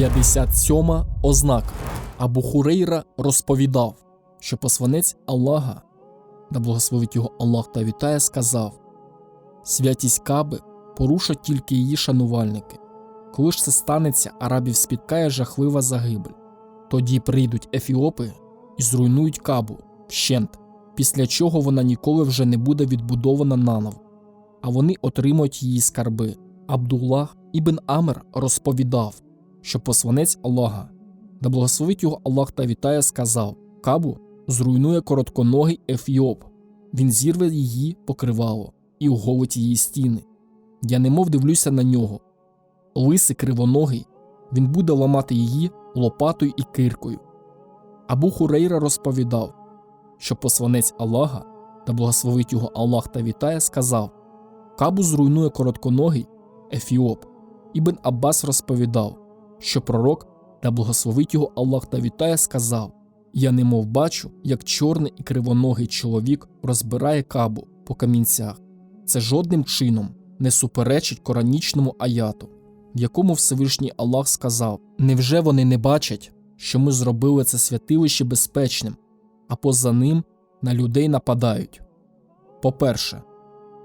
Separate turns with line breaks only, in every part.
57 ознака. Абу Хурейра розповідав, що посланець Аллаха, да благословить його Аллах та вітає, сказав: Святість Каби порушать тільки її шанувальники. Коли ж це станеться, арабів спіткає жахлива загибель. Тоді прийдуть ефіопи і зруйнують Кабу вщент, після чого вона ніколи вже не буде відбудована наново, а вони отримають її скарби. Абдуллах ібн Амр розповідав, що посланець Аллаха, да благословить його Аллах та вітає, сказав: Кабу зруйнує коротконогий Ефіоп, він зірве її покривало і оголить її стіни. Я немов дивлюся на нього. Лисий кривоногий, він буде ламати її лопатою і киркою. Абу Хурейра розповідав, що посланець Аллаха, та благословить його Аллах та вітає, сказав: Кабу зруйнує коротконогий Ефіоп. Ібн Аббас розповідав, що пророк, та благословить його Аллах та вітає, сказав: Я немов бачу, як чорний і кривоногий чоловік розбирає кабу по камінцях. Це жодним чином не суперечить коранічному аяту, в якому Всевишній Аллах сказав: Невже вони не бачать, що ми зробили це святилище безпечним, а поза ним на людей нападають? По-перше,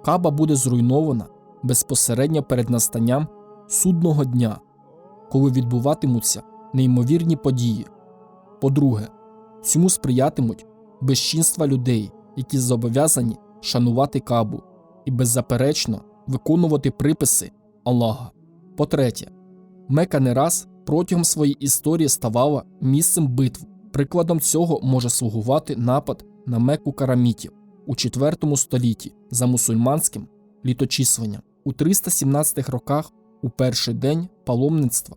Каба буде зруйнована безпосередньо перед настанням судного дня, коли відбуватимуться неймовірні події. По-друге, цьому сприятимуть безчинства людей, які зобов'язані шанувати Кабу і беззаперечно виконувати приписи Аллаха. По-третє, Мека не раз протягом своєї історії ставала місцем битв. Прикладом цього може слугувати напад на Мекку карамітів у IV столітті за мусульманським літочисленням. У 317 роках, у перший день паломництва,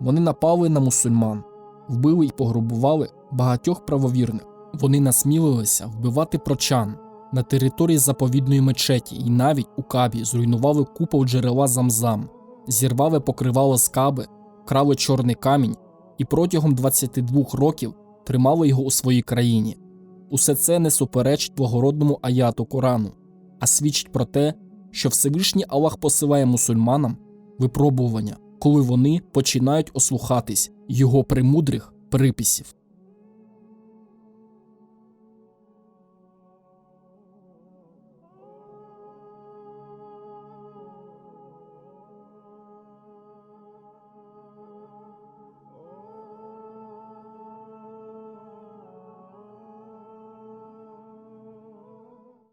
вони напали на мусульман, вбили і пограбували багатьох правовірних. Вони насмілилися вбивати прочан на території заповідної мечеті і навіть у Кабі зруйнували купол джерела Замзам, зірвали покривало з Каби, крали чорний камінь і протягом 22 років тримали його у своїй країні. Усе це не суперечить благородному аяту Корану, а свідчить про те, що Всевишній Аллах посилає мусульманам випробування, коли вони починають ослухатись його премудрих приписів.